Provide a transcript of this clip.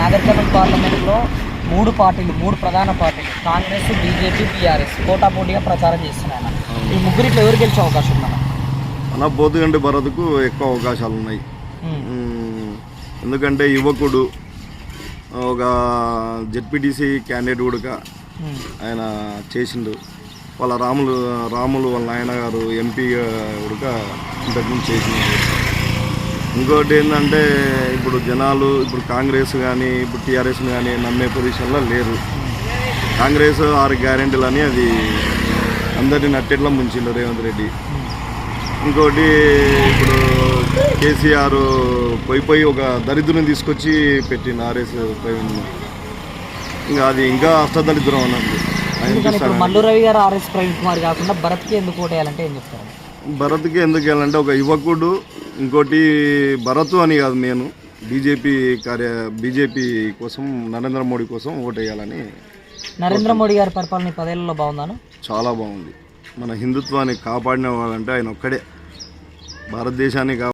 నాగరికల్ పార్లమెంట్లో మూడు పార్టీలు మూడు ప్రధాన పార్టీలు కాంగ్రెస్ బీజేపీ బీఆర్ఎస్ పోటాపోటీగా ప్రచారం చేస్తున్నాయి. ఈ ముగ్గురిట్లో ఎవరు గెలిచే అవకాశం ఉందన్న మన బోతుగంటి భరత్కు ఎక్కువ అవకాశాలు ఉన్నాయి. ఎందుకంటే యువకుడు ఒక జెడ్పీటీసీ క్యాండిడేట్ కూడా. ఆయన చేసిండు వాళ్ళ రాములు రాములు వాళ్ళ నాయన గారు ఎంపీ కూడా ఇంతకుముందు చేసినారు ఇంకోటి ఏంటంటే ఇప్పుడు జనాలు ఇప్పుడు కాంగ్రెస్ కానీ ఇప్పుడు టీఆర్ఎస్ కానీ నమ్మే పొజిషన్లో లేరు. కాంగ్రెస్ ఆరు గ్యారెంటీలు అని అది అందరిని నట్టెట్లా ముంచిండు రేవంత్ రెడ్డి. ఇంకోటి ఇప్పుడు కేసీఆర్ పోయి పోయి ఒక దరిద్రుని తీసుకొచ్చి పెట్టిండు ఆర్ఎస్ ప్రవీణ్. ఇంకా అది ఇంకా అష్టదరిద్రం అన్నట్టు. ఆయన ఎందుకని ఇప్పుడు చూస్తాను. మల్లు రవి గారు ఆర్ఎస్ ప్రవీణ్ కుమార్ కాకుండా భరత్కి ఎందుకు ఓటేయాలంటే ఏం చెప్తారు? భరత్కి ఎందుకు వెళ్ళాలంటే ఒక యువకుడు ఇంకోటి భరత్ అని కాదు నేను. బీజేపీ కార్య బీజేపీ కోసం నరేంద్ర మోడీ కోసం ఓటు వేయాలని నరేంద్ర మోడీ గారి పరిపాలన ఈ పదేళ్ళలో బాగుందాను? చాలా బాగుంది. మన హిందుత్వాన్ని కాపాడిన వాళ్ళంటే ఆయన ఒక్కడే. భారతదేశాన్ని